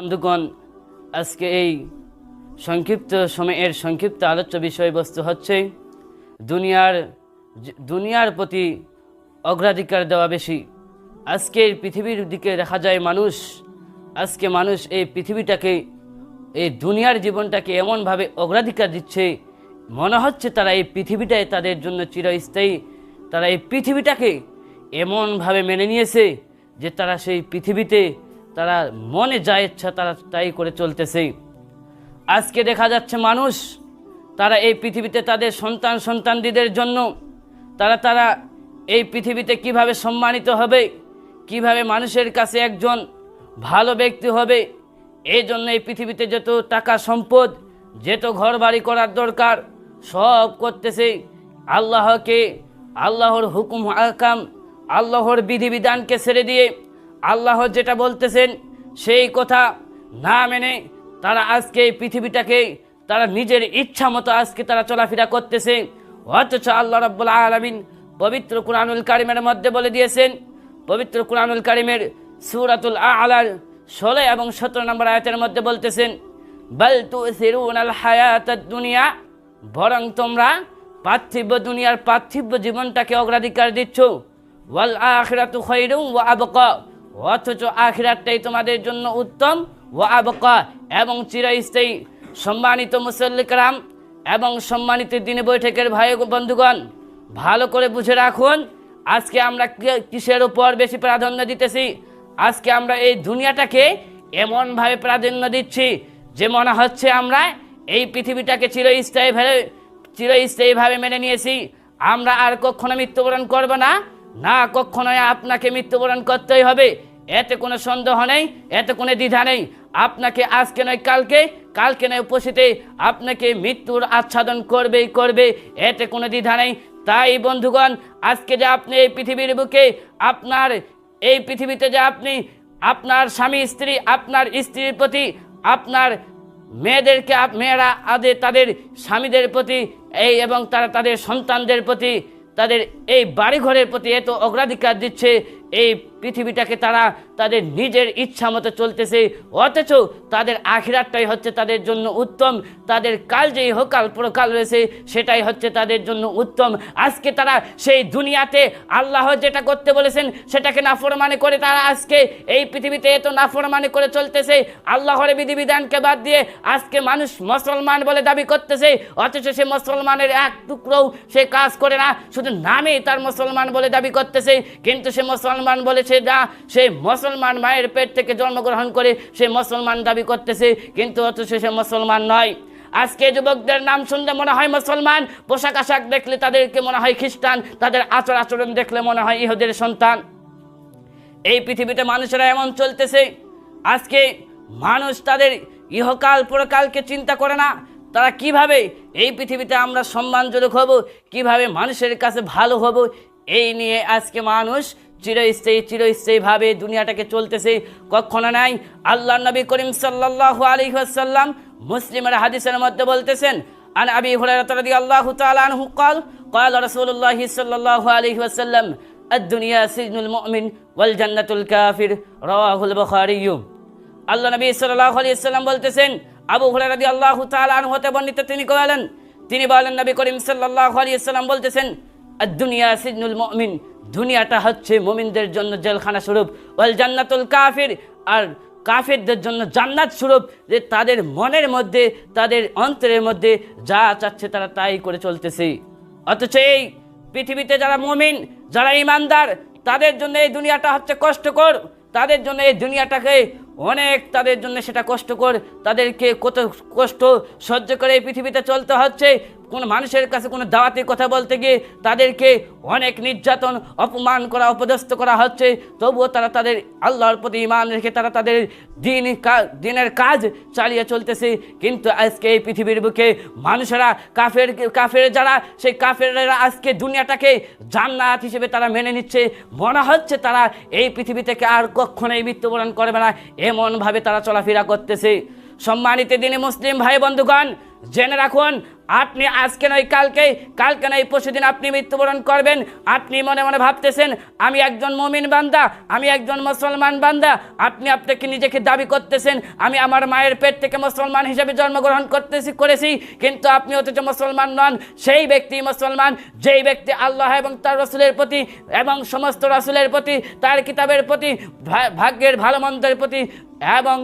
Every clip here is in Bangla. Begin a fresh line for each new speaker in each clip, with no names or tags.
বন্ধুগণ, আজকে এই সংক্ষিপ্ত সময়ের সংক্ষিপ্ত আলোচ্য বিষয়বস্তু হচ্ছে দুনিয়ার দুনিয়ার প্রতি অগ্রাধিকার দেওয়া বেশি। আজকের পৃথিবীর দিকে দেখা যায় মানুষ, আজকে মানুষ এই পৃথিবীটাকে, এই দুনিয়ার জীবনটাকে এমনভাবে অগ্রাধিকার দিচ্ছে, মনে হচ্ছে তারা এই পৃথিবীটাই তাদের জন্য চিরস্থায়ী। তারা এই পৃথিবীটাকে এমনভাবে মেনে নিয়েছে যে তারা সেই পৃথিবীতে তারা মনে যা ইচ্ছা তারা তাই করে চলতেছে। আজকে দেখা যাচ্ছে মানুষ, তারা এই পৃথিবীতে তাদের সন্তান সন্তানদিদের জন্য, তারা তারা এই পৃথিবীতে কীভাবে সম্মানিত হবে, কীভাবে মানুষের কাছে একজন ভালো ব্যক্তি হবে, এই জন্য এই পৃথিবীতে যত টাকা সম্পদ, যেত ঘর বাড়ি করার দরকার, সব করতেছে আল্লাহকে, আল্লাহর হুকুম আকাম আল্লাহর বিধিবিধানকে ছেড়ে দিয়ে। আল্লাহ যেটা বলতেছেন, সেই কথা না মেনে তারা আজকে এই পৃথিবীটাকে, তারা নিজের ইচ্ছা মতো আজকে তারা চলাফেরা করতেছে। অথচ আল্লাহ রব্বুল আলমিন পবিত্র কুরআনুল কারিমের মধ্যে বলে দিয়েছেন, পবিত্র কুরআনুল কারিমের সুরাতুল আলার ষোলো এবং সতেরো নম্বর আয়াতের মধ্যে বলতেছেন, বল তু আল হায়াত দুনিয়া, বরং তোমরা পার্থিব দুনিয়ার পার্থিব জীবনটাকে অগ্রাধিকার দিচ্ছ। ওয়াল আখিরাতু খৈরুম ওয়া আবকা। অথচ আখিরাতটাই তোমাদের জন্য উত্তম ওয়া আবকা এবং চিরস্থায়ী। সম্মানিত মুসল্লিকরাম এবং সম্মানিত দিনে বৈঠকের ভাই বন্ধুগণ, ভালো করে বুঝে রাখুন, আজকে আমরা কিসের উপর বেশি প্রাধান্য দিতেছি? আজকে আমরা এই দুনিয়াটাকে এমনভাবে প্রাধান্য দিচ্ছি যে মনে হচ্ছে আমরা এই পৃথিবীটাকে চিরস্থায়ীভাবে চিরস্থায়ীভাবে মেনে নিয়েছি। আমরা আর কখনো মৃত্যুবরণ করব না। না কখনোই আপনাকে মৃত্যুবরণ করতেই হবে। এতে কোনো সন্দেহ নেই, এতে কোনো দ্বিধা নেই। আপনাকে আজকে নয়, কালকে। কালকে নয়, উপস্থিতে। আপনাকে মৃত্যুর আচ্ছাদন করবেই করবে, এতে কোনো দ্বিধা নেই। তাই বন্ধুগণ, আজকে যে আপনি এই পৃথিবীর বুকে আপনার, এই পৃথিবীতে যে আপনি, আপনার স্বামী, স্ত্রী, আপনার স্ত্রীর প্রতি, আপনার মেয়েদেরকে, মেয়েরা, আদে, তাদের স্বামীদের প্রতি, এই এবং তারা তাদের সন্তানদের প্রতি তাদের এই বাড়িঘরের প্রতি এত অগ্রাধিকার দিচ্ছে এই পৃথিবীটাকে তারা তাদের নিজের ইচ্ছা মতো চলতেছে, অথচ তাদের আখিরাতটাই হচ্ছে তাদের জন্য উত্তম, তাদের কাল যেই হোকাল প্রকাল রয়েছে, সেটাই হচ্ছে তাদের জন্য উত্তম। আজকে তারা সেই দুনিয়াতে আল্লাহ যেটা করতে বলেছেন, সেটাকে নাফরমানি করে তারা আজকে এই পৃথিবীতে এত নাফরমানি করে চলতেছে। আল্লাহর বিধিবিধানকে বাদ দিয়ে আজকে মানুষ মুসলমান বলে দাবি করতেছে, অথচ সে মুসলমানের এক টুকরোও সে কাজ করে না, শুধু নামেই তার মুসলমান বলে দাবি করতেছে, কিন্তু সে মুসলমান বলে সে না সে মুসলমান মায়ের পেট থেকে জন্মগ্রহণ করে সে মুসলমান দাবি করতেছে, কিন্তু অথচ সে মুসলমান নয়। আজকে যুবকদের নাম শুনলে মনে হয় মুসলমান, পোশাক আশাক দেখলে তাদেরকে মনে হয় খ্রিস্টান, তাদের আচর আচরণ দেখলে মনে হয় ইহুদের সন্তান। এই পৃথিবীতে মানুষেরা এমন চলতেছে, আজকে মানুষ তাদের ইহকাল পরকালকে চিন্তা করে না, তারা কীভাবে এই পৃথিবীতে আমরা সম্মানজনক হব, কীভাবে মানুষের কাছে ভালো হব, এই নিয়ে আজকে মানুষ চিরস্থায়ী চিরস্থায়ীভাবে দুনিয়াটাকে চলতেছে কখনো নাই আল্লাহ নবী করিম সাল্লাল্লাহু আলাইহি ওয়াসাল্লাম মুসলিমের হাদিসের মধ্যে বলতেছেন আন আবি হুরায়রা রাদিয়াল্লাহু তাআলা আনহু قال قال رسول الله صلى الله عليه وسلم الدنيا سجن المؤمن والجنة الكافر رواه البخاري আল্লাহ নবী সাল্লাল্লাহু আলাইহি সাল্লাম বলতেছেন আবু হুরায়রা রাদিয়াল্লাহু তাআলা আনহু হতে বর্ণিত তিনি বলেন তিনি বলেন নবী করিম সাল্লাল্লাহু আলাইহি সাল্লাম বলতেছেন দুনিয়া সিজনুল মুমিন দুনিয়াটা হচ্ছে মুমিনদের জন্য জেলখানা স্বরূপ, ওয়াল জান্নাতুল কাফির, আর কাফেরদের জন্য জান্নাত স্বরূপ, যে তাদের মনের মধ্যে, তাদের অন্তরের মধ্যে যা চাচ্ছে তারা তাই করে চলতেছে। অথচ এই পৃথিবীতে যারা মমিন, যারা ইমানদার, তাদের জন্য এই দুনিয়াটা হচ্ছে কষ্টকর। তাদের জন্য এই দুনিয়াটাকে অনেক তাদের জন্য সেটা কষ্টকর। তাদেরকে কত কষ্ট সহ্য করে এই পৃথিবীতে চলতে হচ্ছে। কোনো মানুষের কাছে কোনো দাওয়াতের কথা বলতে গিয়ে তাদেরকে অনেক নির্যাতন, অপমান করা, অপদস্থ করা হচ্ছে, তবুও তারা তাদের আল্লাহর প্রতি ইমান রেখে তারা তাদের দিন দিনের কাজ চালিয়ে চলতেছে। কিন্তু আজকে এই পৃথিবীর বুকে মানুষেরা, কাফের কাফের যারা, সেই কাফেররা আজকে দুনিয়াটাকে জান্নাত হিসেবে তারা মেনে নিচ্ছে। মনে হচ্ছে তারা এই পৃথিবী থেকে আর কখনোই মৃত্যুবরণ করবে না। এমনভাবে তারা চলাফেরা করতেছে। সম্মানিত দিনে মুসলিম ভাই বন্ধুগণ, জেনে রাখুন আপনি আজকে নয়, কালকে কালকে নয় পরশুদিন আপনি মৃত্যুবরণ করবেন। আপনি মনে মনে ভাবতেছেন, আমি একজন মমিন বান্দা, আমি একজন মুসলমান বান্দা, আপনি আপনাকে নিজেকে দাবি করতেছেন, আমি আমার মায়ের পেট থেকে মুসলমান হিসেবে জন্মগ্রহণ করতেছি, করেছি, কিন্তু আপনি অথচ মুসলমান নন। সেই ব্যক্তি মুসলমান, যেই ব্যক্তি আল্লাহ এবং তার রসুলের প্রতি এবং সমস্ত রসুলের প্রতি, তার কিতাবের প্রতি ভাগ্যের ভালো মন্দের প্রতি এবং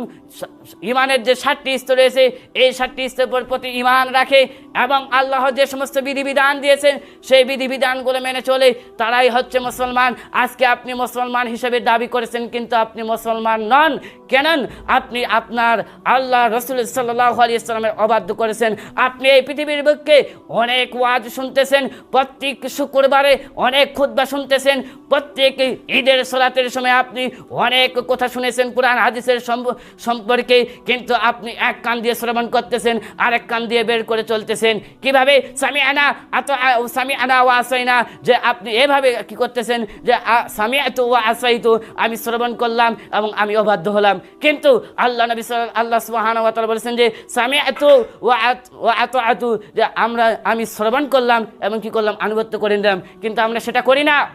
ইমানের যে সাতটি স্তর রয়েছে, এই সাতটি স্তরের প্রতি ইমান রাখে এবং আল্লাহ যে সমস্ত বিধিবিধান দিয়েছেন, সেই বিধিবিধানগুলো মেনে চলে তারাই হচ্ছে মুসলমান। আজকে আপনি মুসলমান হিসেবে দাবি করেছেন, কিন্তু আপনি মুসলমান নন। কেন আপনি আপনার আল্লাহ রসুল সাল্লাহ আলী ইসলামের অবাধ্য করেছেন। আপনি এই পৃথিবীর বুককে অনেক ওয়াজ শুনতেছেন, প্রত্যেক শুক্রবারে অনেক খুদ্া শুনতেছেন, প্রত্যেক ঈদের সলাতের সময় আপনি অনেক কথা শুনেছেন, কোরআন, হাদিসের সম্প- সম্পর্কে, কিন্তু আপনি এক কান দিয়ে শ্রবণ করতেছেন, আরেক কান দিয়ে বের করে চলতেছেন। কীভাবে? স্বামী আনা এত স্বামী আনা ও আসাই না যে আপনি এভাবে কি করতেছেন? যে স্বামী এত ও আসাই তো আমি শ্রবণ করলাম এবং আমি অবাধ্য হলাম। কিন্তু আল্লাহ নবী আল্লাহ সুবাহান বলেছেন যে স্বামী এত ও আত- ও এত এত যে আমরা, আমি শ্রবণ করলাম এবং কি করলাম? আনুগত্য করে নিলাম। কিন্তু আমরা সেটা করি না।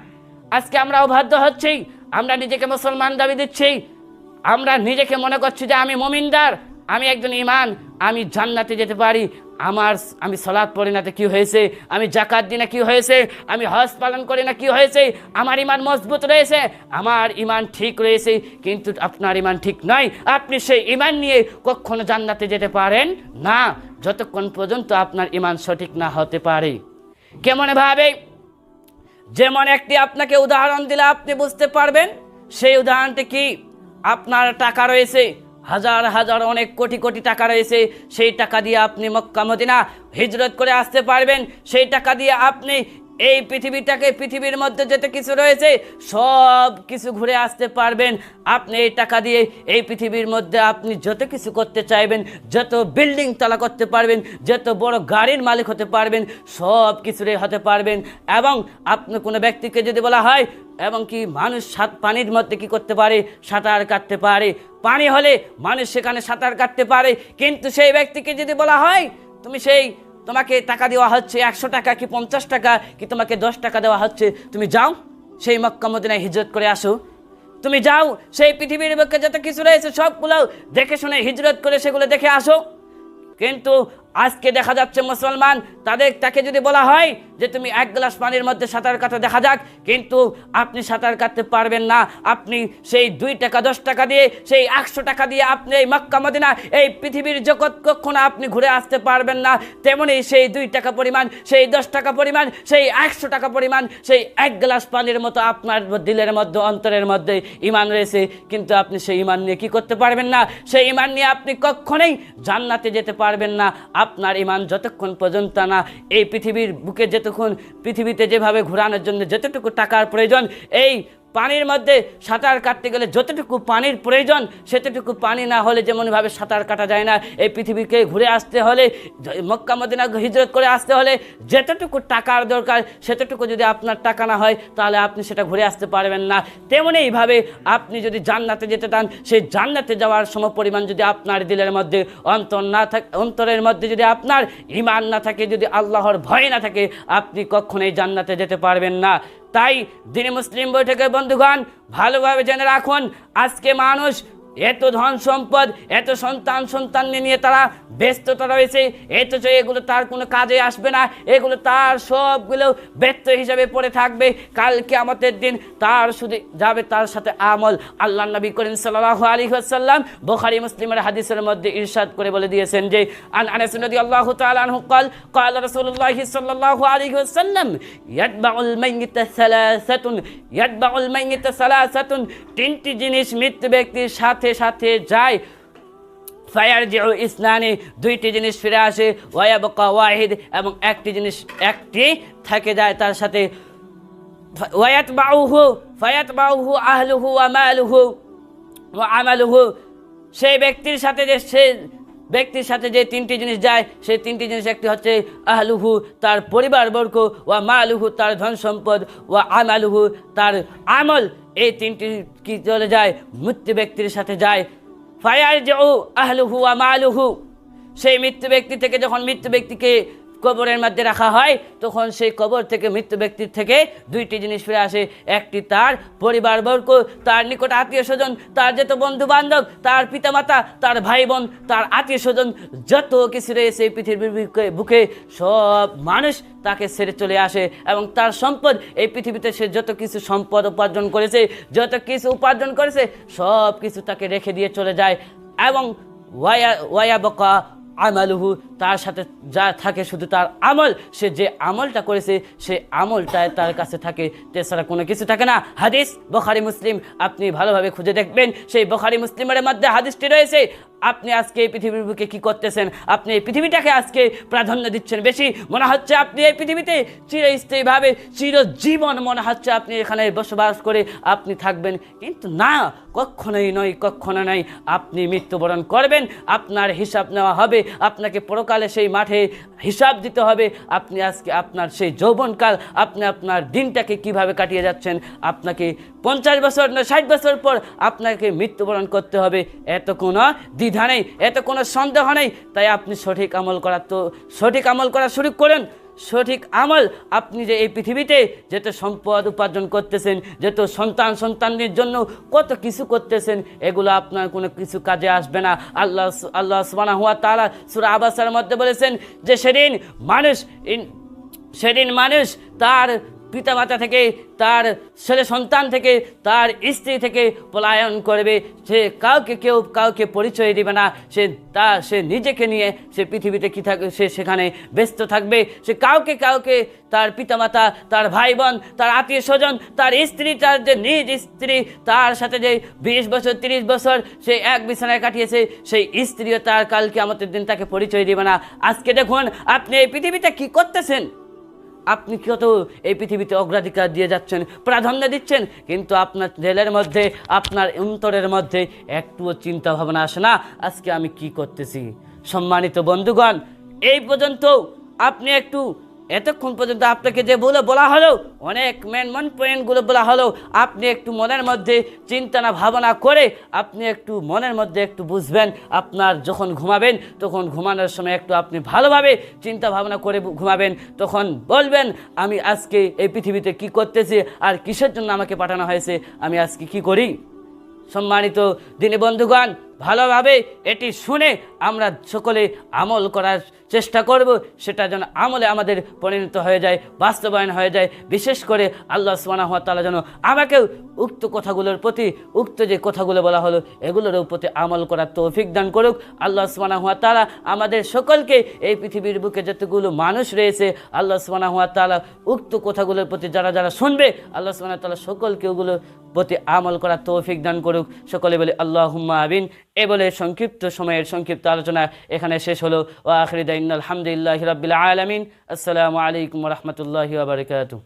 আজকে আমরা অবাধ্য হচ্ছি। আমরা নিজেকে মুসলমান দাবি দিচ্ছি। আমরা নিজেকে মনে করছি যে আমি মমিনদার, আমি একজন ইমান আমি জান্নাতে যেতে পারি। আমার আমি সলাৎ পড়ি না তো কী হয়েছে? আমি জাকাত দিই না কী হয়েছে? আমি হজ পালন করি না কী হয়েছে? আমার ইমান মজবুত রয়েছে? আমার ইমান ঠিক রয়েছে, কিন্তু আপনার ইমান ঠিক নয়। আপনি সেই ইমান নিয়ে কখনো জান্নাতে যেতে পারেন না, যতক্ষণ পর্যন্ত আপনার ইমান সঠিক না হতে পারে। কেমন ভাবে? যেমন একটি আপনাকে উদাহরণ দিলে আপনি বুঝতে পারবেন, সেই উদাহরণটি কি? আপনার টাকা রয়েছে হাজার হাজার অনেক কোটি কোটি টাকা রয়েছে, সেই টাকা দিয়ে আপনি মক্কা, মদিনা হিজরত করে আসতে পারবেন। সেই টাকা দিয়ে আপনি এই পৃথিবীটাকে পৃথিবীর মধ্যে যেতে কিছু রয়েছে, সব কিছু ঘুরে আসতে পারবেন। আপনি এই টাকা দিয়ে এই পৃথিবীর মধ্যে আপনি যত কিছু করতে চাইবেন, যত বিল্ডিং তলা করতে পারবেন, যত বড় গাড়ির মালিক হতে পারবেন, সব কিছুরই হতে পারবেন। এবং আপনি কোনো ব্যক্তিকে যদি বলা হয়, এবং কি মানুষ সাত পানির মধ্যে কি করতে পারে? সাঁতার কাটতে পারে। পানি হলে মানুষ সেখানে সাঁতার কাটতে পারে। কিন্তু সেই ব্যক্তিকে যদি বলা হয়, তুমি সেই তোমাকে টাকা দেওয়া হচ্ছে একশো টাকা কি পঞ্চাশ টাকা, কি তোমাকে দশ টাকা দেওয়া হচ্ছে? তুমি যাও, সেই মক্কা মদিনায় হিজরত করে আসো। তুমি যাও, সেই পৃথিবীর বুকে যত কিছু রয়েছে সবগুলো দেখে শুনে হিজরত করে সেগুলো দেখে আসো। কিন্তু আজকে দেখা যাচ্ছে মুসলমান তাদের তাকে যদি বলা হয় যে তুমি এক গ্লাস পানির মধ্যে সাঁতার কাটা দেখা যাক, কিন্তু আপনি সাঁতার কাটতে পারবেন না। আপনি সেই দুই টাকা, দশ টাকা দিয়ে, সেই একশো টাকা দিয়ে আপনি এই মক্কা, মদিনা, এই পৃথিবীর জগৎ কখনো আপনি ঘুরে আসতে পারবেন না। তেমনি সেই দুই টাকা পরিমাণ, সেই দশ টাকা পরিমাণ, সেই একশো টাকা পরিমাণ, সেই এক গ্লাস পানির মতো আপনার দিলের মধ্যে, অন্তরের মধ্যে ইমান রয়েছে। কিন্তু আপনি সেই ইমান নিয়ে কি করতে পারবেন না? সেই ইমান নিয়ে আপনি কখনোই জান্নাতে যেতে পারবেন না। আপনার ইমান যতক্ষণ পর্যন্ত না, এই পৃথিবীর বুকে যতক্ষণ পৃথিবীতে যেভাবে ঘোরানোর জন্য যতটুকু টাকার প্রয়োজন, এই পানির মধ্যে সাঁতার কাটতে গেলে যতটুকু পানির প্রয়োজন, সেতটুকু পানি না হলে যেমনভাবে সাঁতার কাটা যায় না, এই পৃথিবীকে ঘুরে আসতে হলে, মক্কা মদিনা হিজরত করে আসতে হলে যতটুকু টাকার দরকার, সেতটুকু যদি আপনার টাকা না হয়, তাহলে আপনি সেটা ঘুরে আসতে পারবেন না। তেমনি এইভাবে আপনি যদি জান্নাতে যেতে চান, সেই জান্নাতে যাওয়ার সম পরিমাণ যদি আপনার দিলের মধ্যে অন্তর না থাকে, অন্তরের মধ্যে যদি আপনার ইমান না থাকে, যদি আল্লাহর ভয় না থাকে, আপনি কখনোই জান্নাতে যেতে পারবেন না। তাই দিনে মুসলিম বৈঠকের বন্ধুগণ ভালোভাবে জেনে রাখুন আজকে মানুষ এত ধন সম্পদ এত সন্তান সন্তান নিয়ে তারা ব্যস্ততা রয়েছে এত যে এগুলো তার কোনো কাজে আসবে না এগুলো তার সবগুলো ব্যর্থ হিসাবে পড়ে থাকবে কালকে আমাদের দিন তার শুধু যাবে তার সাথে আমল আল্লাহ নবী করিম সাল্লাহ আলী আসাল্লাম বোখারি মুসলিমের হাদিসের মধ্যে ইরশাদ করে বলে দিয়েছেন যে আন আনাস রাদিয়াল্লাহু তাআলা আনহু قال قال رسول الله صلى الله عليه وسلم يتبع الميت ثلاثة يتبع الميت ثلاثة তিনটি জিনিস মৃত্যু ব্যক্তির সাথে সাথে সাথে যায়। ফায়ার যে ইসনানি দুইটি জিনিস ফিরে আসে ওয়াবকা ওয়াহিদ এবং একটি জিনিস একটি থেকে যায় তার সাথে। ওয়াত বাউহু ফায়াত বাউহু আহলুহু আমালুহু ও আমালুহু। সেই ব্যক্তির সাথে যে সে ব্যক্তির সাথে যে তিনটি জিনিস যায়, সেই তিনটি জিনিস একটি হচ্ছে আহলুহু, তার পরিবারবর্গ ও মালুহু, তার ধন সম্পদ ও আমালুহু, তার আমল। এই তিনটি কি চলে যায়? মৃত্যু ব্যক্তির সাথে যায়। ফায়ার যে ও আহলুহু আমালুহু সেই মৃত্যু ব্যক্তি থেকে যখন মৃত্যু ব্যক্তিকে কবরের মধ্যে রাখা হয়, তখন সেই কবর থেকে মৃত্যু ব্যক্তির থেকে দুইটি জিনিস ফিরে আসে। একটি তার পরিবারবর্গ তার নিকট আত্মীয় স্বজন, তার যত বন্ধু বান্ধব তার পিতামাতা, তার ভাই বোন তার আত্মীয় স্বজন, যত কিছু রয়েছে এই পৃথিবীর বুকে- সব মানুষ তাকে ছেড়ে চলে আসে এবং তার সম্পদ, এই পৃথিবীতে সে যত কিছু সম্পদ উপার্জন করেছে, যত কিছু উপার্জন করেছে সব কিছু তাকে রেখে দিয়ে চলে যায় এবং ওয়ায়া ওয়ায়া বকা আমালুহু। তার সাথে যা থাকে শুধু তার আমল, সে যে আমলটা করেছে, সে আমলটায় তার কাছে থাকে। তাছাড়া কোনো কিছু থাকে না। হাদিস, বখারি, মুসলিম, আপনি ভালোভাবে খুঁজে দেখবেন। সেই বখারি, মুসলিমের মধ্যে হাদিসটি রয়েছে, আপনি আজকে এই পৃথিবীর বুকে কি করতেছেন? আপনি এই পৃথিবীটাকে আজকে প্রাধান্য দিচ্ছেন বেশি? মনে হচ্ছে আপনি এই পৃথিবীতে চিরস্থায়ীভাবে, চিরজীবন মনে হচ্ছে আপনি এখানে বসবাস করে আপনি থাকবেন। কিন্তু না কখনোই নয় কখনো নয়। আপনি মৃত্যুবরণ করবেন, আপনার হিসাব নেওয়া হবে, আপনাকে পরকালে সেই মাঠে হিসাব দিতে হবে। আপনি আজকে আপনার সেই যৌবনকাল, আপনি আপনার দিনটাকে কীভাবে কাটিয়ে যাচ্ছেন, আপনাকে পঞ্চাশ বছর না ষাট বছর পর আপনাকে মৃত্যুবরণ করতে হবে। এত কোনো দ্বিধা নেই, এত কোনো সন্দেহ নেই। তাই আপনি সঠিক আমল করার তো সঠিক আমল করা শুরু করুন। সঠিক আমল। আপনি যে এই পৃথিবীতে যত সম্পদ উপার্জন করতেছেন, যত সন্তান সন্তানদের জন্য কত কিছু করতেছেন, এগুলো আপনার কোনো কিছু কাজে আসবে না। আল্লাহ আল্লাহ সুবানা হুয়া তারা সুরা আবাসের মধ্যে বলেছেন যে, সেদিন মানুষ সেদিন মানুষ তার পিতামাতা থেকে, তার ছেলে সন্তান থেকে, তার স্ত্রী থেকে পলায়ন করবে। সে কাউকে কেউ কাউকে পরিচয় দিবে না। সে তা, সে নিজেকে নিয়ে সে পৃথিবীতে কী থাকবে সে সেখানে ব্যস্ত থাকবে। সে কাউকে কাউকে তার পিতামাতা, তার ভাই বোন তার আত্মীয় স্বজন তার স্ত্রী, তার যে নিজ স্ত্রী, তার সাথে যে বিশ বছর, তিরিশ বছর সে এক বিছানায় কাটিয়েছে, সেই স্ত্রীও তার কালকে আমাদের দিন তাকে পরিচয় দিবে না। আজকে দেখুন, আপনি এই পৃথিবীতে কী করতেছেন? আপনি কত এই পৃথিবীতে অগ্রাধিকার দিয়ে যাচ্ছেন, প্রাধান্য দিচ্ছেন? কিন্তু আপনার জেলের মধ্যে, আপনার অন্তরের মধ্যে একটুও চিন্তা ভাবনা আসে না। আজকে আমি কি করতেছি? সম্মানিত বন্ধুগণ, এই পর্যন্ত আপনি একটু এতক্ষণ পর্যন্ত আপনাকে যে বলে বলা হলো, অনেক মেন মন পয়েন্টগুলো বলা হলো, আপনি একটু মনের মধ্যে চিন্তা না, ভাবনা করে আপনি একটু মনের মধ্যে একটু বুঝবেন, আপনার যখন ঘুমাবেন, তখন ঘুমানোর সময় একটু আপনি ভালোভাবে চিন্তা ভাবনা করে ঘুমাবেন, তখন বলবেন, আমি আজকে এই পৃথিবীতে কি করতেছি, আর কিসের জন্য আমাকে পাঠানো হয়েছে, আমি আজকে কি করি? সম্মানিত দিনী বন্ধুগণ ভালোভাবে এটি শুনে আমরা সকলে আমল করার চেষ্টা করব। সেটা যেন আমলে আমাদের পরিণত হয়ে যায়, বাস্তবায়ন হয়ে যায়। বিশেষ করে আল্লাহ তালা যেন আমাকেও উক্ত কথাগুলোর প্রতি, উক্ত যে কথাগুলো বলা হলো, এগুলোর প্রতি আমল করার তৌফিক দান করুক। আল্লাহ তালা আমাদের সকলকে এই পৃথিবীর বুকে যতগুলো মানুষ রয়েছে, আল্লাহ তালা উক্ত কথাগুলোর প্রতি যারা যারা শুনবে, আল্লাহ তালা সকলকে ওগুলো প্রতি আমল করার তৌফিক দান করুক। সকলে বলে আল্লাহ হুম্মা আবিন এ বলে সংক্ষিপ্ত সময়ের সংক্ষিপ্ত আলোচনা এখানে শেষ হলো। ও আখরিদাইন আলহামদুলিল্লাহ রবিল আলমিন। আসসালামু আলাইকুম রহমতুল্লাহ বারকাতু